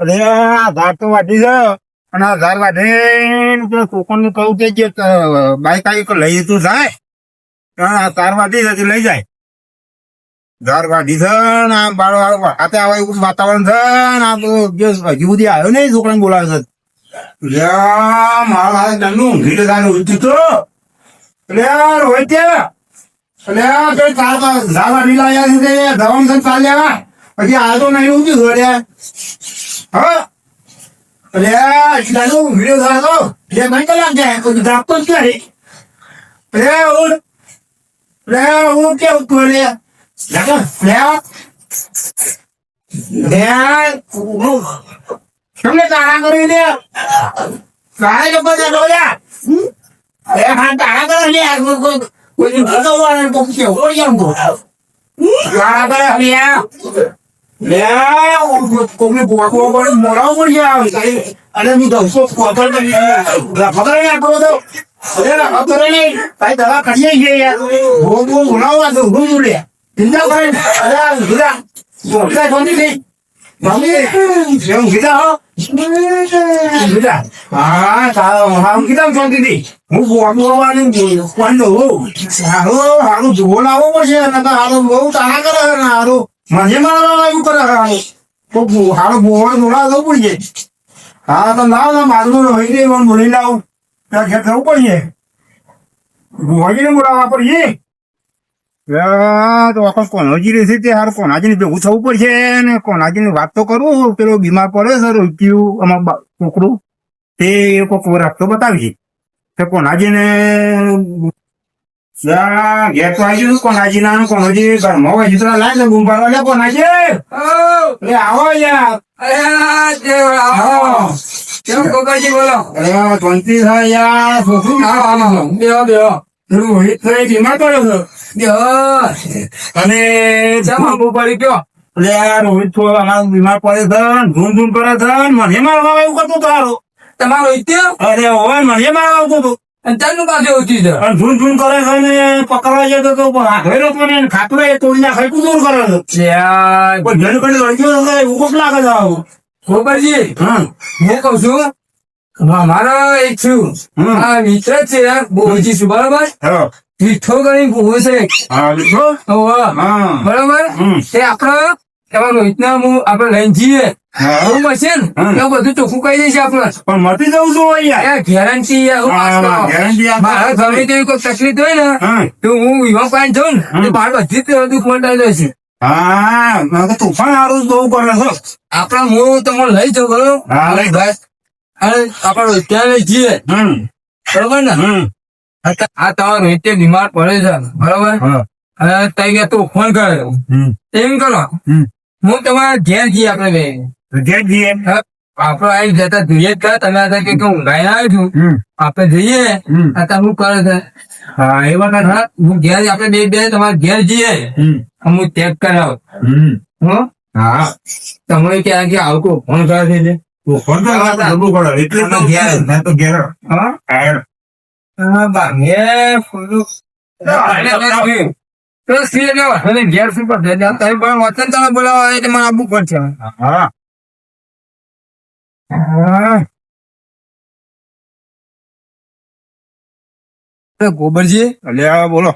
અરે આ ધાર તો વાઢી છે. અને આ ધાર વાઢીને પેલા કહું કે જે બાઈક આવી લઈ જતું થાય તો આ તાર વાઢી છે લઈ જાય. ધાર વાઢી છે ને આ બાળો હાથે આવે એવું વાતાવરણ છે ને આ તો જે હજી સુધી આવ્યો નહીં છોકરાને બોલાવે છે. મારા હાથે દંડું ઊંઘી તો તારે ઉઠ્યું તો. લ્યા, રોહિત એટલે તો ધાર વાઢી લાવ્યા છે તે. ચાલ્યા. પછી આ તો નહીં ઉઠ્યું હા? અરે દાદુ વિડિયો ધારો લે મને કલાક જાય કોઈ દાપતો જ કરે રે. ઉડ રે ઉડ કે ઉડ લે? લાગો લે લે. તમને તારા કરી લે? કાય લોકો ને લોયા અરે હા તારા કરે લે. કોઈ કોઈ ભગો વાળા કોઈ કે ઓળ્યા તારા કરે લે. કોમે બોકો બોલ મોરાવ બોલ જા અરે હું દસો કોતર કરી પકડે તો. અરે પકડે ને ભાઈ બહુ બહુ બોલાવવા તો હું લે. ચિંતા અરે કીધા હો? હા હા બોલવાનું કોણ સારું હારું બોલાવો પડશે અને બહુ તારા કરે ને મને મારા એવું કરે હારું તો હારો બોલ બોલા દઉં પડી હા, તો લાવ ના, મારું હોય દે મને બોલી લાવ. ત્યાં ઘેર થવું પડીએ. રોહીને બોલાવવા પડીએ. તો આખો કોનાજી રહેશે તે હાર, કોનાજીને ભેગું થવું પડશે ને, કોનાજીની વાત તો કરું પેલો બીમાર પડે સર રોક્યું અમાર છોકરું તે કોક રસ્તો બતાવી છે તે કોનાજી ને ઘેર તો આવી ગયું કોનાજી ના કોનાજી ઘરમાં હોય તો લાય ને બૂમ પાડવા લે કોનાજી લે આવો યાર. આવો. અરે શાંતિ થાય યાર છોકરું રોહિત થઈ બીમાર પડ્યો છે. અને એટલે આ રોહિત થોડો અમારો બીમાર પડે છે ધૂમ ધૂમ કરે છે ને મને મારવા એવું કરતું તારો. તમારો ઇત્યો અરે હોય મને મારવા આવતું હતું તારનું પાસે ઓછી છે? અને ધૂમ ધૂમ કરે છે ને પકડવા જાય તો હાથવેલો તો ને ખાતું એ તોડી નાખે કુદૂર કરે છે? ત્યાં કોઈ ઘર કરી લડ્યો તો એવું કોક લાગે છે આવું? ગોપાલજી હા. હું કઉ છું અમારો એક છું. આ મિત્ર જ છે બોજી છું બરાબર? હા. મીઠો કરી ભૂવો છે હા. હા. બરોબર. તે આપડે એમાં રોહિતના હું આપડે લઈને જઈએ. હા. ને. બધું ચોખ્ખું કહી દઈશ આપડે પણ મટી જવું છું અહીંયા. ગેરંટી. મારા ગમે તેવી કોઈ તકલીફ હોય ને તો હું વિવાહ પાસે જાઉં ને. તો મારે બધી જ ખોટાઈ જશે હા મેં તો તુફાન હારું બહુ કરે છે. આપડા હું તમને લઈ જાઉં બરોબર. બસ. અને આપડે ત્યાં લઈ જઈએ બરોબર ને? આ તમારો રીતે બીમાર પડે છે. બરોબર? અને તઈ ગયા તું ફોન કરે એમ કરો. હું તમારા ઘેર જઈએ આપણે બે. જીએ આપડે આવી જતા જોઈએ જ તમે હતા કે હું ગાય આવ્યો છું. આપડે જઈએ. અત્યારે હું કરે છે? હા એ વાત હા, હું ઘેર આપણે બે બે તમારા ઘેર જઈએ. હમ. હું ચેક કરાવ. હમ. હો? હા. તમે ક્યાં ક્યાં આવું ફોન કરે છે ફોન કરવું એટલે તો ઘેર તો ઘેર. હા? હા. હા બા મેં ફોન તો અને ઘેર પણ બોલાવો એટલે મને આપવું પડશે હા. તો ગોબરજી? એટલે આ બોલો.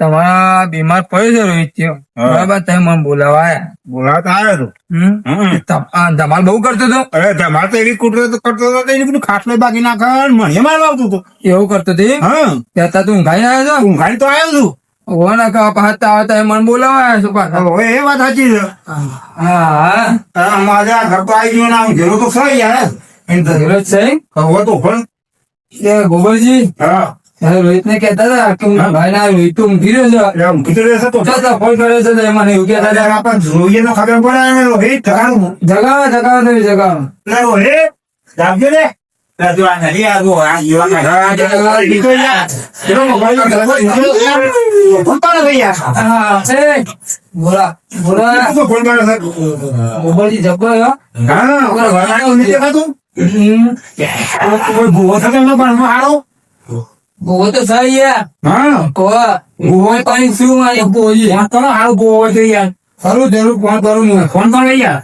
તમારા બીમાર પડ્યો છે રોહિત બરાબર તમે મને બોલાવા આવ્યા બોલાવતા આવ્યો તો હમ? હમ. તમ- આ ધમાલ બહુ કરતો હતો? અરે ધમાલ તો એવી કુટરો કરતો હતો એની બધું ખાટલે બાકી નાખવાનું મને મારવા આવતું હતું. એવું કરતો હતી હા. ત્યાં તું ઊંઘાઈ આવ્યો છો? ઊંઘાઈ તો આવ્યો છું. ઓ ના કહા પાછા આવતા એ મને બોલાવા આવ્યા પાછા હવે એ વાત સાચી છે. હા હા. આ આ ઘર તો આવી ગયું ને આમ ઘેરો તો સહી યાર. એમ છે હવે તો પણ. એ ગોબરજી હા. રોહિત ને કેતા હતા કે ભાઈ ના રોહિત તો ઊંઘી રહ્યો છે. ઊંઘી તો રહેશે તો. ચાલ ફોન કર્યો છે તો એ એવું એટલે હતા. આપણે જોઈએ તો ખબર પડે રોહિત ઠકાણું જગાવો જગાવો તમે જગાવો રોહિત જાગજો રે આ જીવાના ઘર આ જગ્યા આ નીકળી જા. પેલો મોબાઈલ નો ગરબો નીકળ્યો યાર. ફોન કરે છે યાર. હા એ બોલા બોલા તો ફોન કરે છે. ગોબરજી જબ્બર હો હા, ઓલા વાળાને નથી દેખાતું? હમ. કોઈ ભૂવો થતો એમનો પણ હારો? બહુ તો સહી યાર હા. કો ભૂવો પાણી શું મારી બોજી ફોન કરો, હારો ભૂવો હોય તો યાર. ખરું જરૂર ફોન કરું ફોન કરો યાર.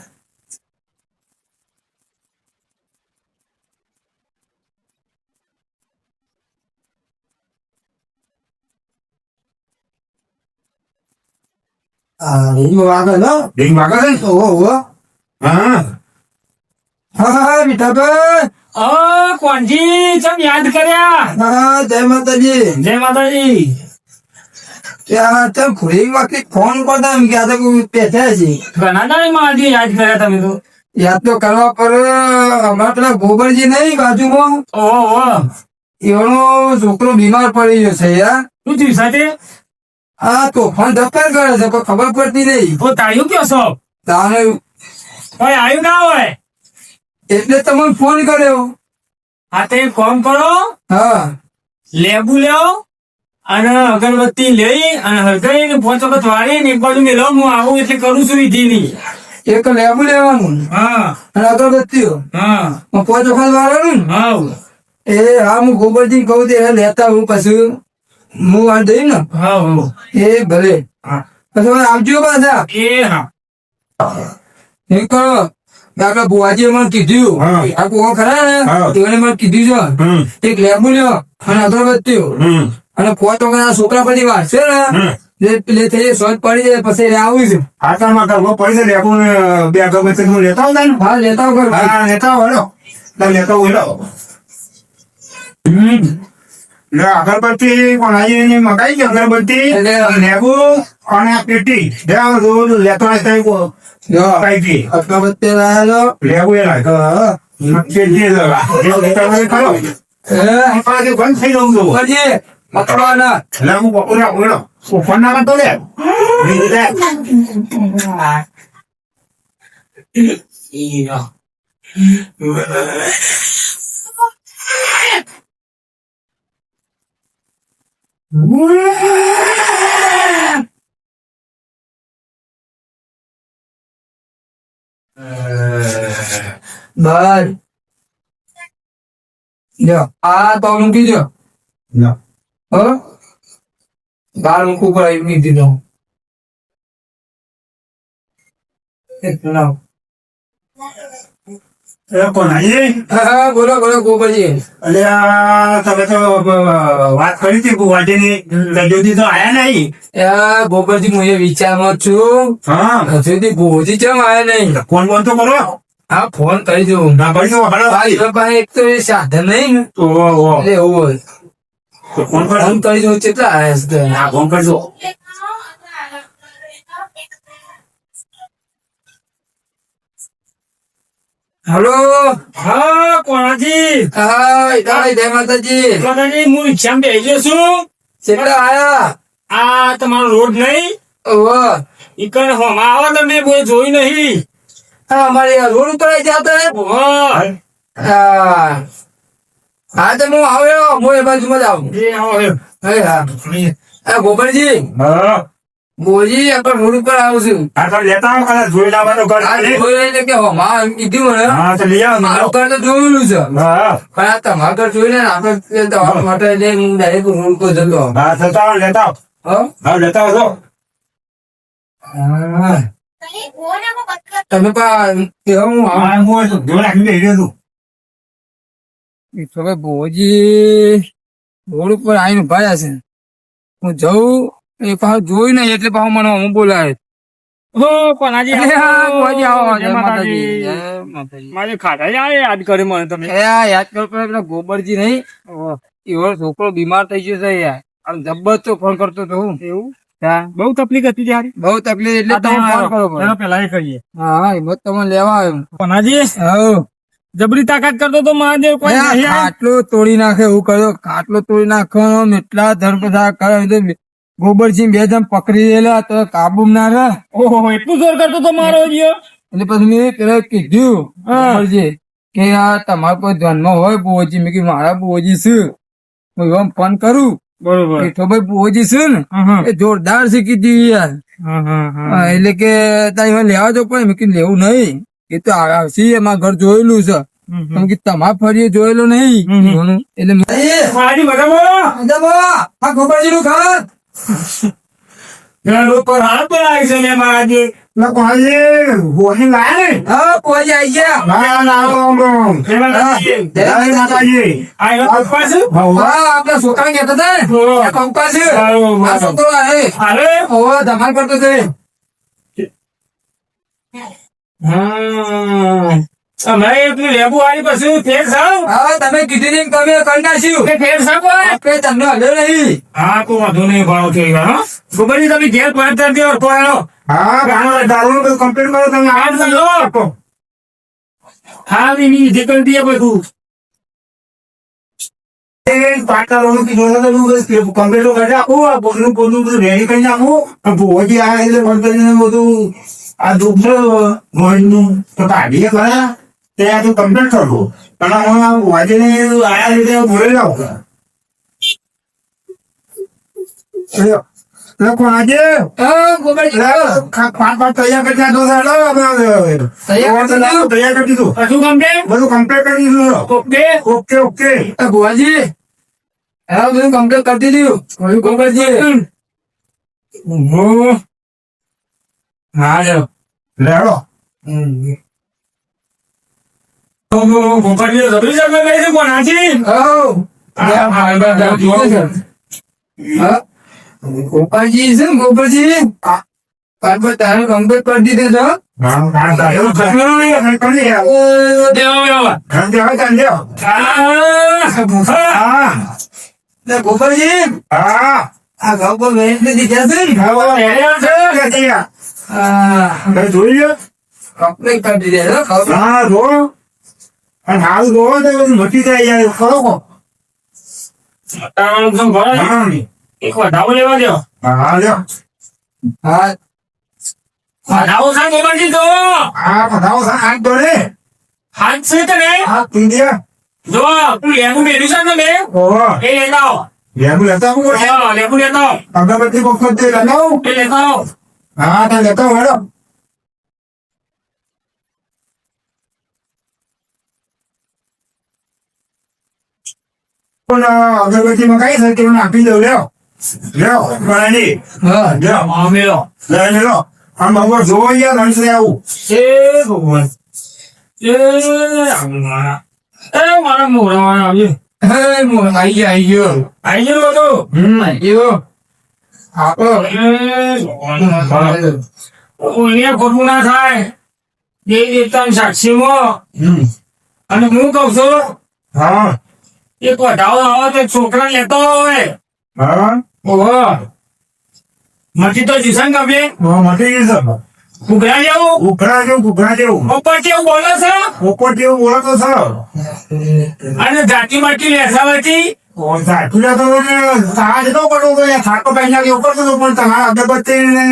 રીંગ વાગે નો ડીંગ વાગે ને? ઓહો ઓહો હા હા હા મીઠાભાઈ ઓ કોણજી ચમ યાદ કર્યા હા જય માતાજી જય માતાજી ત્યાં તેમ ખુરી વખતે ફોન કરતા એમ કે આ તો બેઠા છે ઘણા ટાઈમ મારાથી યાદ કર્યા તમે તો યાદ તો કરવા પર હમણાં પેલા ગોબરજી નહીં બાજુમાં ઓહો એનો છોકરો બીમાર પડી ગયો છે યાર શું થયું સાથે આ તોફાન ધક્કર કરે છે કોઈ ખબર પડતી નહીં. તો તાળ્યું કયો છો? તાને કોઈ આવ્યું ના હોય. એટલે તમને ફોન કર્યો. આ તે કોમ કરો. હા. લેબુ લેવો અને અગરબત્તી લઈ અને હળગાઈ ને પાંચ વખત વાળી ને એક બાજુ મેલો હું આવું એટલે કરું છું વિધિ ની એક લેબુ લેવાનું. હા. અને અગરબત્તીઓ. હા. પાંચ વખત વાળવાનું? હાવ એ હા હું ગોબરજી કહું તે લેતા હું પછી. હું આ દઈ ને હાવ. એ ભલે. હા. પછી આવજો પાછા. એ હા. એ કરો. આપડા બુવાજીએ મને કીધું. હા. આ કોકો ખરા ને? હા. મને કીધું છે. એક લેબુ લ્યો અને અગરબત્તીઓ. અને પોત આ છોકરા પછી વાંચશે ને. પેલે થઈ જાય સોચ પડી જાય પછી આવું છે. આટામાં કરવો પડી ને આપણે બે અગરબત્તી હું લેતા આવતા ને હા લેતા આવો લેતા આવો લેતા આવો અગરબત્તી પણ આજે એને મગાઈ ગઈ અગરબત્તી એટલે- લેબુ અને આ પેટી લે આ રોજ લેતો આવે ત્યાં કો જો, મગાઈ ગઈ અગરબત્તી લાયેલો લેબુ એ લાગે પેટી લેવા એ લેતા આવે ખરો એ પાસે બંધ થઈ જવું છું બુવાજી પકડવાના એટલે હું બપોરે આવું ફોન ના કરતો લે એ હા. બસ. જો આ તો મૂકી દો બાર મૂકવું પડે નહીં દીધો હા. બોલો બોલો ગોપાલજી અરે તમે તો વાત કરી હતી વાટેની લજોદી તો આયા નહીં. ગોપાલજી હું એ વિચારમાં છું. હા. હજુ ભોજી ચમ આયા નહીં? ફોન બોન તો કરો. હા ફોન કરી દઉં. ના કરી દો હલો. ભાઈ એક તો એ સાધન નહીં ને. ઓહો ઓહો એટલે એવું ફોન કરી. ફોન કરી દઉં કેટલા આયા છે? હા ફોન કરી દો હલો? હા કોણાજી હા ઇટાળી જય માતાજી. કોણાજી હું રિક્ષામાં બેસી ગયો છું. કેટલા આયા? આ તમારો રોડ નહીં? ઓહો. ઈકણ હોમાં આવો તમે કોઈ જોયું નહીં. હા અમારે આ રોડ ઉપર જતા હે ઓહો. હા. હા તો હું આવ્યો હું એ બાજુમાં જ આવું. એ આવો. હા ગોપાલજી. હા. બોજી આપણે રોડ ઉપર આવું છું. તો લેતા આવો જોઈ લાવવાનો ઘર કે હોમાં એમ કીધું મને. હા તો લઈ આવ મારું ઘર તો જોયેલું છે. હા. પણ આ તમારું ઘર જોઈને ને આપણે તમારા માટે લઈને હું ડાયરેક્ટ રોડ જતો. હા આવો લેતા આવો. હા? લેતા આવો. હા. તમે પણ કેવું હું હા હું જો રહ્યો છું. તો ભાઈ ભોજી રોડ ઉપર આવીને ભાઈ છે. હું જઉં એ પાછું જોઈ નહીં એટલે પાછું મને હું બોલાવે. હા, ગોબરજી નહીં. એવો છોકરો બીમાર થઈ ગયો છે યાર. જબરજસ્ત ફોન કરતો હતો હું. એવું? બહુ તકલીફ હતી ત્યારે? બહુ તકલીફ એટલે તમે. પેલા એ કરીએ. હા હા હિંમત તમને લેવા આવ્યો. કોનાજી? હઉ. જબરી તાકાત કરતો તો મહાદેવ કોઈ એ આ નહીં આવે. ખાટલો તોડી નાખે એવું કર્યો. કાટલો તોડી નાખવાનો એટલા ધર્મ કરે તો ગોબરસિંહ બે જણ પકડી લેલા તો કાબુ ના રહે. ઓહો એટલું જોર કરતો તો મારો જીઓ એટલે પછી મેં પેલા કીધું ગોબરજી કે આ તમારા કોઈ ધ્યાનમાં હોય બુઓજી. મેં કીધું મારા બુઓજી છે હું એમ ફોન કરું. બરોબર. તો ભાઈ બુઓજી છે ને? એ જોરદાર છે કીધું યાર. એટલે કે તારી લેવા જો પણ મેં કીધું લેવું નહીં. એ તો આવશે એમાં ઘર જોયેલું છે. તમારા ફરીએ જોયેલું નહીં. એટલે મેં- મારી મજામાં? આ ગોબરજી નું ઘર? ઉપર હાથ બનાવી છે ને મહાદેવ એટલે કોણાજી વોશિંગ ને? હા પહોંચી આવી ગયા લાવો. જય માતાજી. આ હા. હા આપણા હતા કંપા છે. આ આવે અરે? ઓહો ધમાલ કરતો છે. હમ. હમણાં એટલું લેબુ આવી પછી ફેર સાવ હા તમે કીધું ને તમે કંટાશ્યું તે ફેર સાવ આપણે તમને હલ્યો નહીં. હા કોઈ વાંધો નહીં થઈ ગયો હા. ગોબરજી તમે ઘેર પહોંચતા દો પોયાનો હા ગાનો દારૂ બધું કમ્પ્લીટ કરો તમે આ આ સમજો હા એની વિધિ કરી દઈએ બધું તો આ દુઃખ છે નું તો કાઢીએ ખરા. તે આ તો કમ્પ્લીટ કરવું પણ હું આ ભુવાજીને આયા રીતે ભૂલી જાઉં કોણ આજે? હા પાંચ પાંચ તૈયાર કરી નાખો તૈયાર કરી દીધું? શું દીધું. બધું કમ્પ્લીટ કરી દીધું ઓકે. Okay okay. આ હા બધું કમ્પ્લેટ કરી દીધું. કહ્યું ગોબરજી ઓહો. હા લ્યો લેડો ઓહો, ગોપાલજી રબડી જગ્યા ગઈ છે કોણ હાજી હઉ. હા, હા, બસ, બસ, જોવો. હા ગોપાલજી છે ને ગોપાલજી પાછળ તારે કમ્પ્લીટ કરી દીધું છો દેવો, દેવો. હા. એટલે ગોપાલજી આ ઘઉં પર વેચી દીધા છે ને હા કમ્પ્લીટ કરી દીધા છો ઘઉં. તારું શું ભરાય? એક વધાવો લેવા દ્યો. હા વધાવો છે ગોપાલજી તો. હાથ છે કે નહીં? જો તું લેબુ મેલ્યું છે ને તમે? એ લેતા આવો. હા, લેબુ લેતા આવો. અગરબત્તી વખત લગાવું એ લેતા આવો. હા તો લેતો મેડમ અગરબત્તી માં કઈ થતું નાખી દઉં લ્યો લ્યો હા લ્યો મેલો. લે આમ બપોર જોવો યાર હંસ આવું એ ભગવાન એ. એ મારા મોઢામાં આવ્યું હે આઈ ગયો આવી ગયો આઈ ગયું બધું હમ આવી ગયો આપો એ. ખોટું ના થાય એ દેવતા સાક્ષીમાં હમ અને હું કઉ છું હા એક વધાવો આવો તો છોકરા લેતો હોય હા? ઓહો. મટી તો જીસન ગમે. હા મટી જીસન કુકરા જેવું? કુકરા જેવું કુકરા જેવું. ઉપર જેવું બોલો છે? ઉપર જેવું બોલો તો સર અને જાતિ માટી લેસાવાથી તો તો થાકો પૈસા કે ઉપર તો પણ તમારા અગરબત્તી ને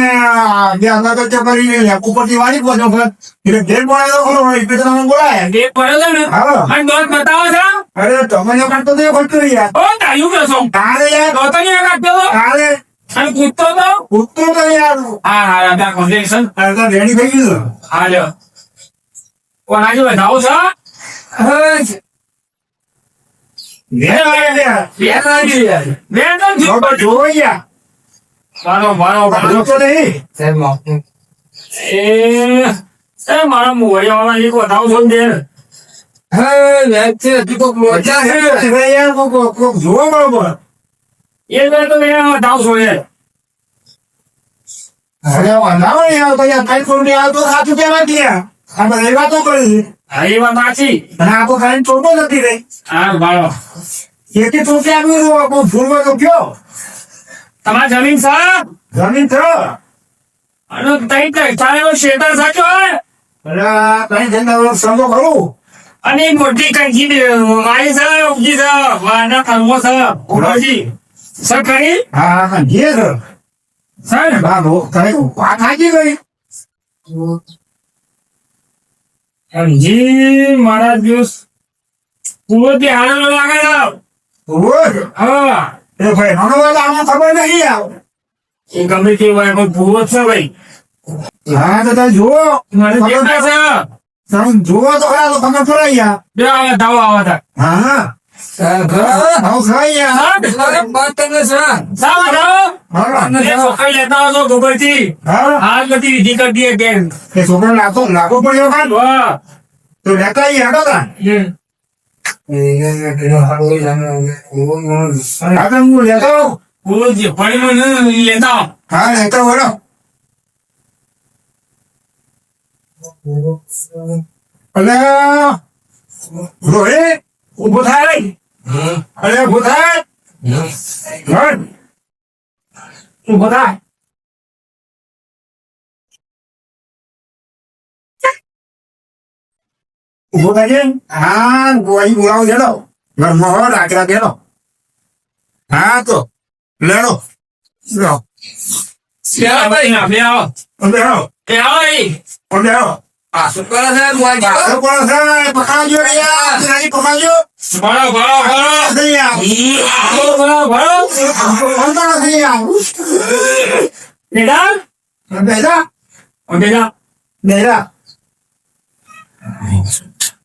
જે અગરબત્તી કરી ઉપરથી વાળી પણ. એટલે ઘેર બોલાય ખરો એટલે તો બોલાય. પડે ને? હા. અને બતાવો છે? અરે તમને કાઢતો તો એ ખર્ચો યાર ઓ તાયું કેસો તારે યાર દોતની આગળ પેલો તારે અને કૂદતો તો ઉઠતો તો યાર હા હા રાધા કોન્ફિડેશન અરે તો રેડી થઈ ગયું હા લ્યો કોણ આજે વધાવો છે હા ઘેર લાગે યાર બે લાગી યાર બે તો થયું. બાબા જોવો યાર મારો મારો મારો જોતો નહીં સાહેબ માફી. એ એ મારા મોઢામાં એક વધાવો છો ને તમારી જમીન છે જમીન થયો અને તઈ તઈ તારે શેતર સાચો અરે કઈ જઈને સમજો ખરું અને મોટી કંકી મારી છે ઉપજી છે વાના કર્મો છે ઉડોજી સર કરી હા હા જે છે સર? બાબો કઈ વાત સાચી ગઈ સમજી મારા દિવસ પૂરો તે હારો લાગે છે. રોજ હા. એ ભાઈ નાનો વાળા આમાં ખબર નહીં આવ. એ ગમે તે હોય પણ પૂરો છે ભાઈ. હા તો જુઓ. મને દેખાય છે. તમે જુઓ તો ખરા તો ખબર પડે ગયા બે આવે દાવો આવે તા હા લેતા આવશો અલે રોહિત ઊભો થાય રે અરે ઊભો થાય હટ. ઊભો થાય ઊભો થાય છે હા ગોળી બોલાવો જેડો ઘરમાં હો રાખડા દેડો હા તો લેડો લો પેલા ભાઈ ના બે આવો અંદર આવો એ આવો અહીં. અંદર આવો આ શું કરે છે? પાછો કોણ છે પકડાજો યાર પકડાજો ભરો ભરો ભરો ભરો ભરો બેટા બેટા બેટા બેટા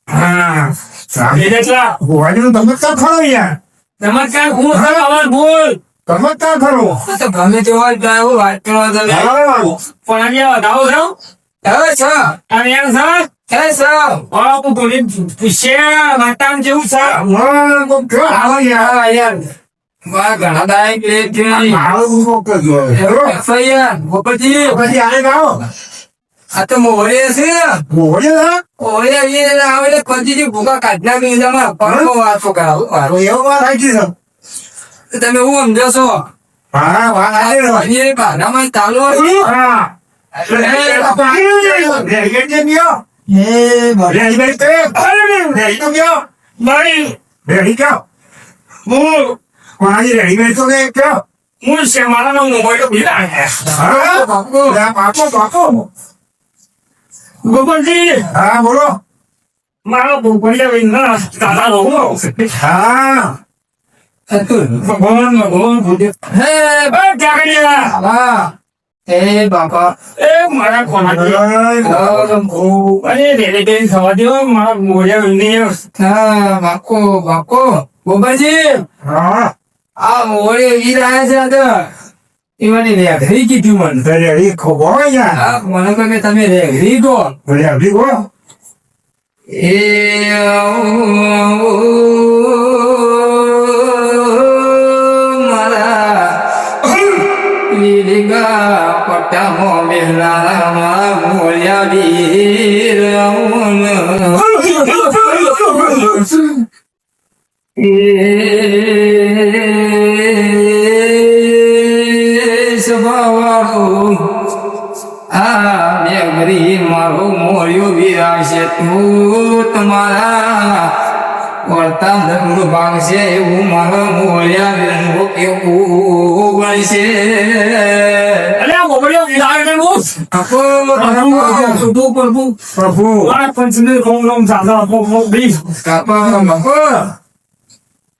હા ચલા ગોળીનું ચમત્કાર ખરો યાર ચમત્કાર હું ખરો અવાજ બોલ ચમત્કાર ખરો તો ગમે તેવા વાત કરવા પણ અહીંયા વધાવો છો હવે છો? અને એમ છે? હે છો. બોલી પૂછે જેવું છે. હા કોક કયો આવો યાર યાર. બા ઘણા દાય કે છે. આવો કોક કયો યાર. ગોપલજી પછી આને ગાઓ? આ તો મોરે છે. હા ઓરે આવે એટલે કદીજી ભૂકા કાઢના બી જમા પરમો વાતો કરાવું. મારું એવો વાત આવી છે. તમે હું સમજો છો? હા વાત આવી રહ્યો એ બહાનામાં ચાલુ. હા. મારી હું હું મારા મોબાઈલ ભીલા ગોપાલજી મારો મોબાઈલ વિના દાદા રહો ભગવાન ભગવાન ભૂજે હે ત્યાં ગયા બાબા એ બાપા એ મારા કોના અરે રેડે બેન થવા દો મારા મોજા વિની હા બાકો બાકો ગોપાજી આ મોરે વીર આવ્યા છે આ તો એ મને રેઘરી કીધું મને હા મને કહે કે તમે રેઘરી કહો એ પટ્ટામો બેલા મોર્યા વીર મારો મોર્યો વિરાશે તું તમારા વર્તા ભાગ છે એવું મારો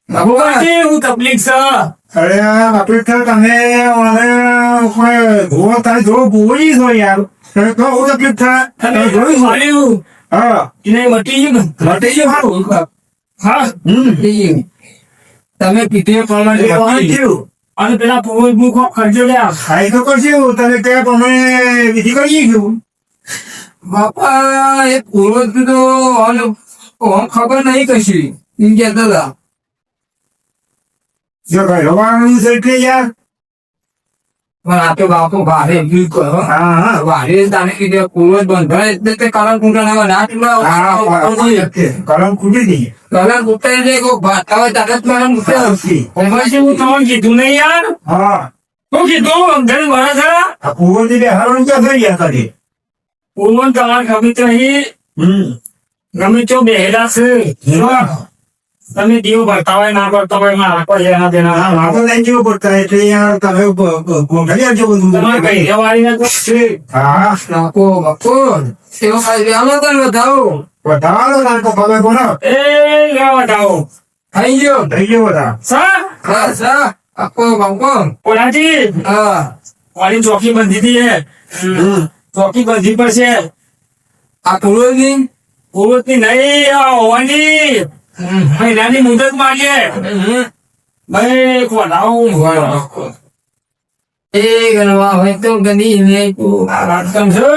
બાપુ. બાકી હું તકલીફ છે? તકલીફ થાય. મટી ગયું. મટી ગયું. હારું હા? તમે કીધે પ્રમાણે. અને પેલા પૂર્વ મુખો ખર્ચો લ્યા. ખાઈ તો કરશું તમે તે પ્રમાણે વિધિ કરી ગયું બાપા એ પૂર્વજ તો ઓમ ખબર નહીં કશી. એમ કહેતા હતા. જો ભાઈ રવાનું છે એટલે યાર. પણ આ તો બાપુ ભારે કહો હા ભારે તાને કીધે પૂર્વજ બંધાય એટલે તે કુંટા ના એટલા કલમ ખૂટી ગઈ કારણ કુંટા એટલે કોઈ ભાતા હોય તારે કારણ કુંટા પછી હું તમને કીધું નહીં યાર? હા. શું કીધું? ઘરે મારા ખરા આ હારણ ક્યાં થઈ ગયા તારી? પૂર્વ તમારે ગમે તો હમ. ગમે તો બેહેલા છે. તમે દીવ ભરતા હોય ના ભરતા હોય મારા કોઈ લેના દેના હા વાતો નહીં. જેવું પડતા એટલે યાર તમે ગોઠવી આવજો બધું તમારે કઈ રેવાળી ના છે હા નાખો બાપુ. એવો ખાલી આલો તો વધાવો. વધાવો નાખો તમે કોનો એ લેવા વધાવો. થઈ ગયો. થઈ ગયો બધા સા? હા સા. આપો બાપુ. કોનાજી હા. મારી ચોકી બંધી હતી હે. હમ. ચોકી બંધી પર છે આ પૂર્વજી પૂર્વજી નહીં આ હોવાની મહિનાની મુદત માંગે ભાઈ કોનાઓ એ ગણવા હોય તો ગણી આ વાત છે?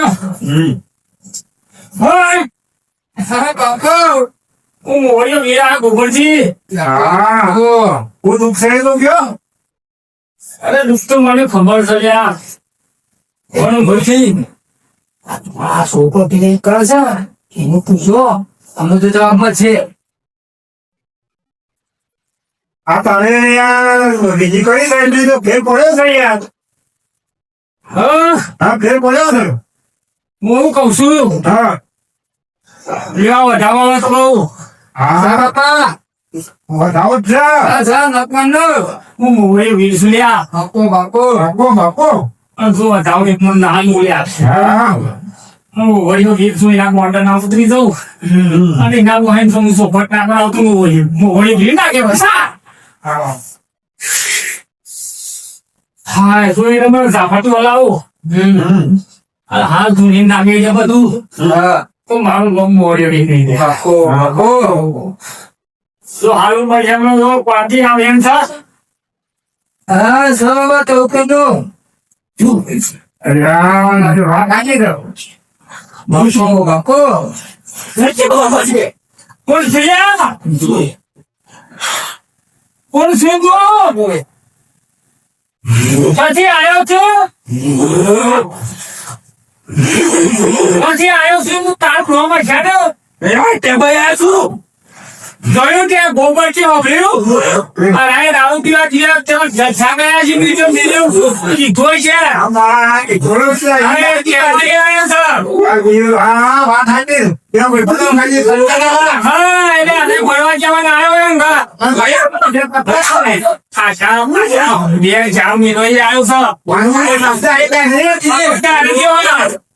હમ. ભાઈ હા મોડ્યો વીરા ગોબરજી હા. હું. દુઃખ છે તો ગયો અરે દુઃખ તો મને ખબર છે યાર કોણ ભરતી આ છોકરો પેલે કરે છે એનું પૂછો. અમને તો જવાબમાં છે. આ તારે યાર બીજી કઈ સાઈડ તો ફેર પડ્યો છે યાર. હા? હા ફેર પડ્યો છે. હું એવું કઉ છું? હા. લેવા વધારવામાં તો બહુ હા. વધાવો જ છે જા મોડે વીસ લ્યા. બાપો બાપો બાપો બાપો અને વધાવો એક મને ના બોલ્યા હા. હું વળી વીસ છું એના ઉતરી અને એના વહેન તો હું સોફટ ના કરાવતું વળી. વળી ભીડ નાખે બસ હા. હા. શું એને તમે ઝાફાતું હલાવો. હાલ ધૂની નાખી છે બધું. તો મારું બહુ મોડે વી નહીં તો હાલ પૈસા માં તો આવે એમ થા. હા સવા તો કનો રામ બાપો બાપો. નથી બાબા છે. કોણ છે? કોણ છે ગો ક્યાંથી આવ્યો છે? ક્યાંથી આવ્યો છું હું તાર ફ્લોમાં છે ને? યાર તે ભાઈ આ શું જોયું કે ગોબર છે વાપર્યું પીવા જીરા તમે જલસા ગયા છે બીજો બીજો? કીધો છે. એક ઘોડો છે? અરે ક્યાંથી આવ્યો છો હા વાત સાચી ત્યાં કોઈ બધો ખાલી સંચાલક હા એટલે આજે ભણવા જવાના આવ્યો એમ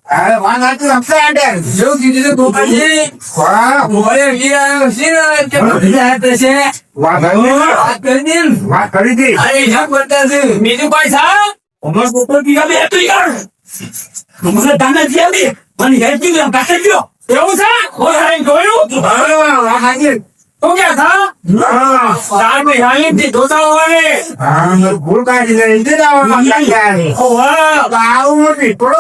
તારે કેવો જો કીધું તો ગોપાલજી. મોરે વીર આવ્યો છે કે હાથે વાત કરી દે વાત કરી હતી અરે કરતા છે. બીજું છે ઉમર પોપર પીગા બે તું યાર ઉમર તાને જે દે મને હેડ કી ગયો. એવું છે? કોઈ હાઈ ગયું હા વાત સાચી. તું? ક્યાં થા હા. તારથી ધોતા હોવાને હા મેં ભૂલ કાઢી લઈ દે ના કાઢી બાઉ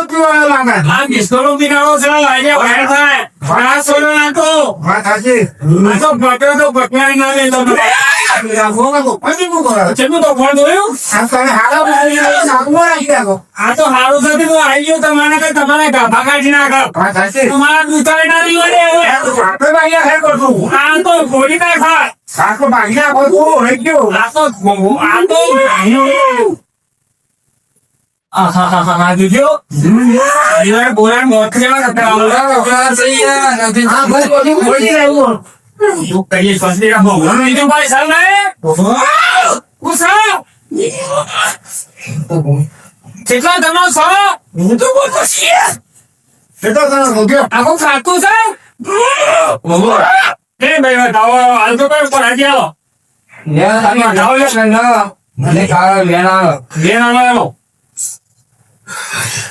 પીવા લાગે. બિસ્તરો છે વાયર થાય. આ સોનો નાખો. આ તો પકડો તો પકડાઈ ના લે તો આ હારા તો હારું આવી ગયો તમારે તમારે ગાભા કાઢી નાખ તમારા ના આ તો ગોળી નાખા કાકો ભાગી નાખો રહી ગયો આ તો આ તો આહાહાહા, જોજો પરિવાર બોલાણ મોત જેવા કરતા આવડે. બોલા છે નથી બોલી રહ્યું તું કહીએ સ્વસ્તિ રાખો. બીજું કોઈ સર નહીં? હું સર? કેટલા તમારો સર? હું તો બોલતો છીએ એ તો તને રોક્યો આખું ખાતું છે? એ ભાઈ બતાવો, હાલ તો કઈ ઉપર હાજી આવો. મને કાળો લેણા આવો એનો. ઓહો,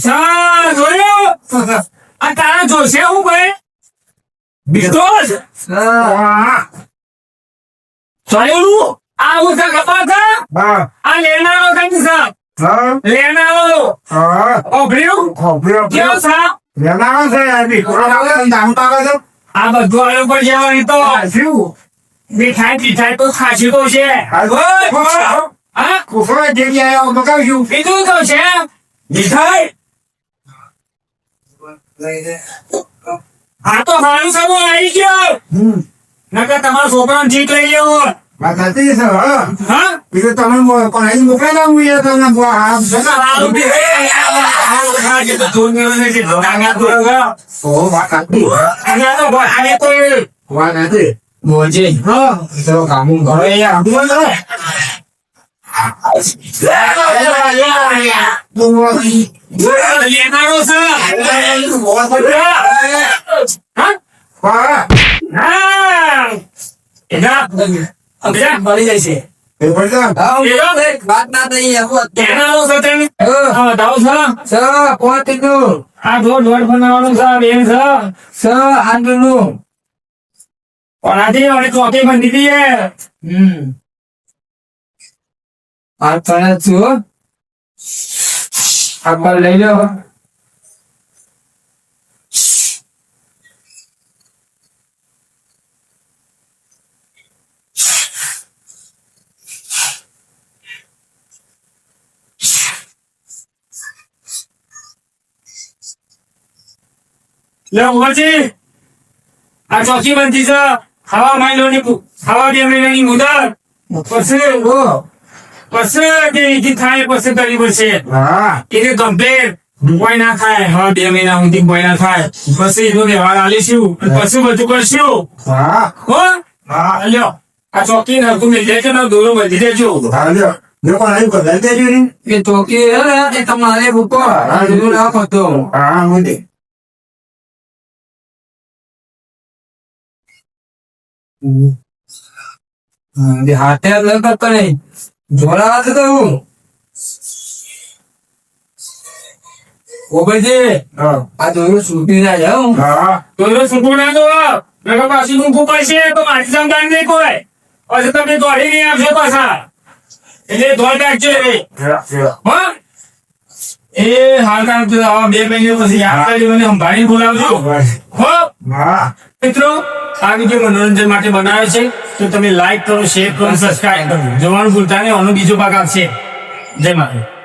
સા તારા જોશે હું ભાઈ હા. જોયેલું આ હું છે હા આ લેનારો કઈ હા. લેનારો. હા. ઓભર્યું? ખોબર્યો કેવો છે છે છે? આ બધું આવ્યો પર જવાની તો. શું? મીઠાઈ મીઠાઈ તો ખાસી તો છે. હા? કુફરો જેવી તો છે. મીઠાઈ આ તો સારું સારું આવી ગયો. નકર તમારા છોકરાને જીત લઈ લેવો. હા હા બીજું તમે મો- પણ અહીં મોકલી દઉં હું તમને બહુ આરામ છે ને. સારું બી સારું ખાજે તો ધૂળ મેળવે છે ડાંગા ધૂળ ઓ વાત સાચી અહીંયા તો ભાઈ તો એ વાત સાચી મોજે હા તો કામું કરો હવે યાર આટલું જ ને. લેનારો છે હા હા હા એના અક્ષર મળી જાય છે. વાત ના થઈ આ ધોળ ધોળ બનાવવાનું છે બેન છે. સ આંદનું પણ આજે મને ચોથી બંધી હતી હમ. આ તને છું આ લઈ લો. લે આ ચોકી બનતી છે. હવા માઇલોની ની હવા બે ની મુદત પછી પછી તે વિધિ થાય પછી કરવી પડશે. હા. એને કમ્પ્લેટ કોઈ ના ખાય હવે બે મહિના સુધી કોઈ ના થાય. પછી એનો વ્યવહાર આલીશું પછી બધું કરશું. હા. હો? હા લ્યો. આ ચોકી નરકું મિલ જાય છે ને દોરો બધી દેજો. હા આવ્યું કદાચ દેજો ને એ ચોકી હે ને તમારે ભૂકો આ બધું નાખો તો હા મને હાથે ન કરતો નહીં જોડા હાથ તો હું. ઓબરજી હા. આ દોરું છૂટી ના જાઉં દોરો છૂટું ના દો નકર પાછી મૂકવું પડશે તો મારી સમજાણ નહીં કોઈ. પછી તમે દોડી નહીં આપશો પાછા. એટલે દોડ રાખજો રે હો? એ હાલ કામ તો આવા બે મહિને પછી યાદ કરજો અને સંભાળીને બોલાવજો. હો મિત્રો આ વીડિયો મનોરંજન માટે બનાવ્યો છે. તો તમે લાઈક કરો શેર કરો સબસ્ક્રાઈબ કરો. જોવાનું ભૂલતા નહીં આનો બીજો ભાગ આવશે. જય માતા